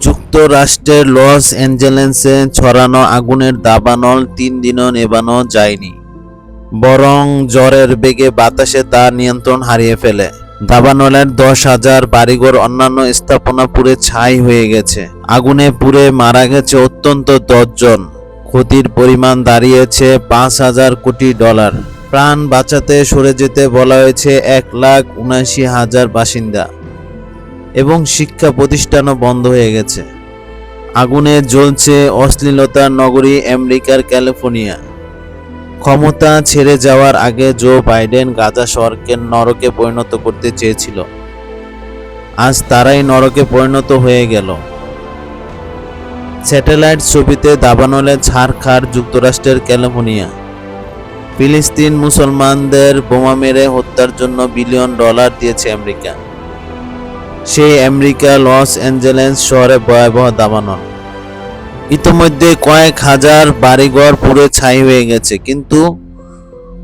যুক্তরাষ্ট্রের লস অ্যাঞ্জেলেসে ছড়ানো আগুনের দাবানল তিন দিনও নেভানো যায়নি, বরং জ্বরের বেগে বাতাসে তার নিয়ন্ত্রণ হারিয়ে ফেলে। দাবানলের দশ হাজার বাড়িঘর অন্যান্য স্থাপনা পুড়ে ছাই হয়ে গেছে। আগুনে পুড়ে মারা গেছে অত্যন্ত দশজন। ক্ষতির পরিমাণ দাঁড়িয়েছে পাঁচ হাজার কোটি ডলার। প্রাণ বাঁচাতে সরে যেতে বলা হয়েছে এক লাখ উনাশি হাজার বাসিন্দা। এবং শিক্ষা প্রতিষ্ঠানও বন্ধ হয়ে গেছে। আগুনে জ্বলছে অশ্লীলতার নগরী আমেরিকার ক্যালিফোর্নিয়া। ক্ষমতা ছেড়ে যাওয়ার আগে জো বাইডেন গাজা শহরকে নরকে পরিণত করতে চেয়েছিল। আজ তারাই নরকে পরিণত হয়ে গেল। স্যাটেলাইট ছবিতে দাবানলে ছাড়খাড় যুক্তরাষ্ট্রের ক্যালিফোর্নিয়া। ফিলিস্তিন মুসলমানদের বোমা মেরে হত্যার জন্য বিলিয়ন ডলার দিয়েছে আমেরিকা। সেই আমেরিকা, লস অ্যাঞ্জেলেস শহরে ভয়াবহ দাবানল। ইতোমধ্যে কয়েক হাজার বাড়িঘর পুরো ছাই হয়ে গেছে, কিন্তু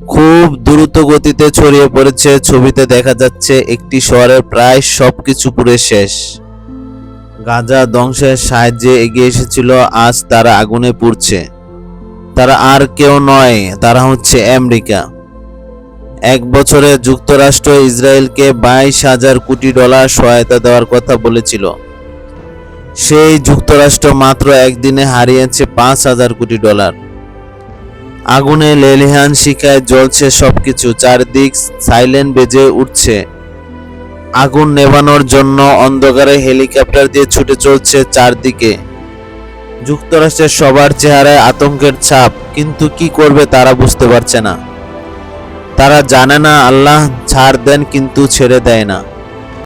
খুব দ্রুত গতিতে ছড়িয়ে পড়েছে ছবিতে দেখা যাচ্ছে একটি শহরের প্রায় সবকিছু পুড়ে শেষ। গাজা ধ্বংসের সাহায্যে এগিয়ে এসেছিল, আজ তারা আগুনে পুড়ছে। তারা আর কেউ নয়, তারা হচ্ছে আমেরিকা। এক বছরে যুক্তরাষ্ট্র ইসরায়েলকে বাইশ হাজার কোটি ডলার সহায়তা দেওয়ার কথা বলেছিল। সেই যুক্তরাষ্ট্র মাত্র একদিনে হারিয়েছে পাঁচ হাজার কোটি ডলার। আগুনে লেলিহান শিখায় জ্বলছে সবকিছু, চারদিক সাইলেন্ট বেজে উঠছে। আগুন নেভানোর জন্য অন্ধকারে হেলিকপ্টার দিয়ে ছুটে চলছে চারদিকে। যুক্তরাষ্ট্রের সবার চেহারায় আতঙ্কের ছাপ, কিন্তু কি করবে তারা বুঝতে পারছে না। তারা জানে না আল্লাহ ছাড় দেন কিন্তু ছেড়ে দেয় না।